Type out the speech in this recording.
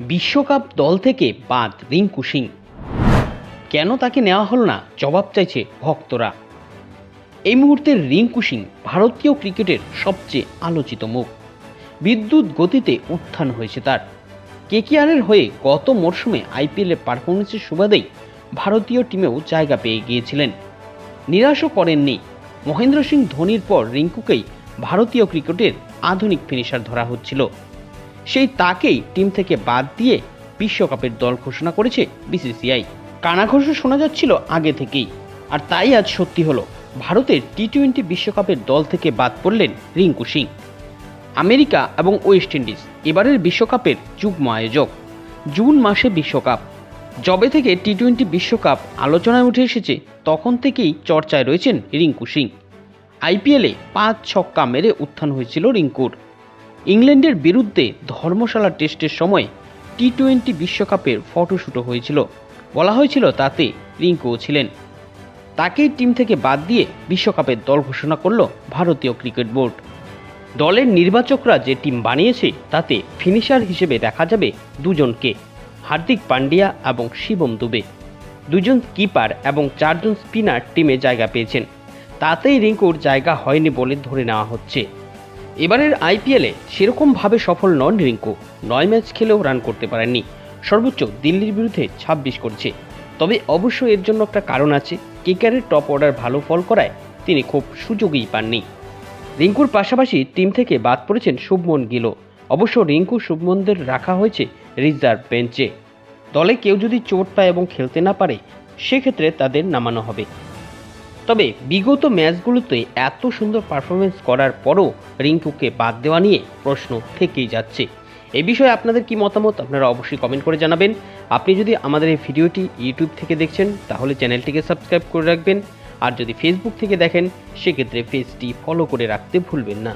বিশ্বকাপ দল থেকে বাদ রিঙ্কু সিং। কেন তাকে নেওয়া হলো না? জবাব চাইছে ভক্তরা। এই মুহূর্তে রিঙ্কু সিং ভারতীয় ক্রিকেটের সবচেয়ে আলোচিত মুখ। বিদ্যুৎ গতিতে উত্থান হয়েছে তার। কেকেআরের হয়ে গত মরশুমে আইপিএলের পারফরমেন্সের সুবাদেই ভারতীয় টিমেও জায়গা পেয়ে গিয়েছিলেন। নিরাশও করেননি। মহেন্দ্র সিং ধোনির পর রিঙ্কুকেই ভারতীয় ক্রিকেটের আধুনিক ফিনিশার ধরা হচ্ছিল। সেই তাকেই টিম থেকে বাদ দিয়ে বিশ্বকাপের দল ঘোষণা করেছে বিসিসিআই। কানাঘোষও শোনা যাচ্ছিল আগে থেকেই। আর তাই আজ সত্যি হলো, ভারতের টি টোয়েন্টি বিশ্বকাপের দল থেকে বাদ পড়লেন রিঙ্কু সিং। আমেরিকা এবং ওয়েস্ট ইন্ডিজ এবারের বিশ্বকাপের যুগ্ম আয়োজক। জুন মাসে বিশ্বকাপ। জবে থেকে টি টোয়েন্টি বিশ্বকাপ আলোচনায় উঠে এসেছে, তখন থেকেই চর্চায় রয়েছেন রিঙ্কু সিং। আইপিএলে পাঁচ ছক্কা মেরে উত্থান হয়েছিল রিঙ্কুর। ইংল্যান্ডের বিরুদ্ধে ধর্মশালা টেস্টের সময় টি টোয়েন্টি বিশ্বকাপের ফটোশ্যুটও হয়েছিল। বলা হয়েছিল তাতে রিঙ্কুও ছিলেন। তাকেই টিম থেকে বাদ দিয়ে বিশ্বকাপের দল ঘোষণা করল ভারতীয় ক্রিকেট বোর্ড। দলের নির্বাচকরা যে টিম বানিয়েছে, তাতে ফিনিশার হিসেবে দেখা যাবে দুজনকে, হার্দিক পান্ডিয়া এবং শিবম দুবে। দুজন কিপার এবং চারজন স্পিনার টিমে জায়গা পেয়েছেন। তাতেই রিঙ্কুর জায়গা হয়নি বলে ধরে নেওয়া হচ্ছে। এবারের আইপিএলে সেরকমভাবে সফল নন রিঙ্কু। নয় ম্যাচ খেলেও রান করতে পারেননি। সর্বোচ্চ দিল্লির বিরুদ্ধে ছাব্বিশ করেছে। তবে অবশ্য এর জন্য একটা কারণ আছে। কেকারের টপ অর্ডার ভালো ফল করায় তিনি খুব সুযোগই পাননি। রিঙ্কুর পাশাপাশি টিম থেকে বাদ পড়েছেন শুভমন গিলও। অবশ্য রিঙ্কু শুভমনদের রাখা হয়েছে রিজার্ভ বেঞ্চে। দলে কেউ যদি চোট পায় এবং খেলতে না পারে, সেক্ষেত্রে তাদের নামানো হবে। তবে বিগত ম্যাচগুলোতে এত সুন্দর পারফরমেন্স করার পরও রিঙ্কুকে বাদ দেওয়া নিয়ে প্রশ্ন থেকেই যাচ্ছে। এ বিষয়ে আপনাদের কি মতামত আপনারা অবশ্যই কমেন্ট করে জানাবেন। আপনি যদি আমাদের এই ভিডিওটি ইউটিউব থেকে দেখছেন, তাহলে চ্যানেলটিকে সাবস্ক্রাইব করে রাখবেন। আর যদি ফেসবুক থেকে দেখেন, সেক্ষেত্রে পেজটি ফলো করে রাখতে ভুলবেন না।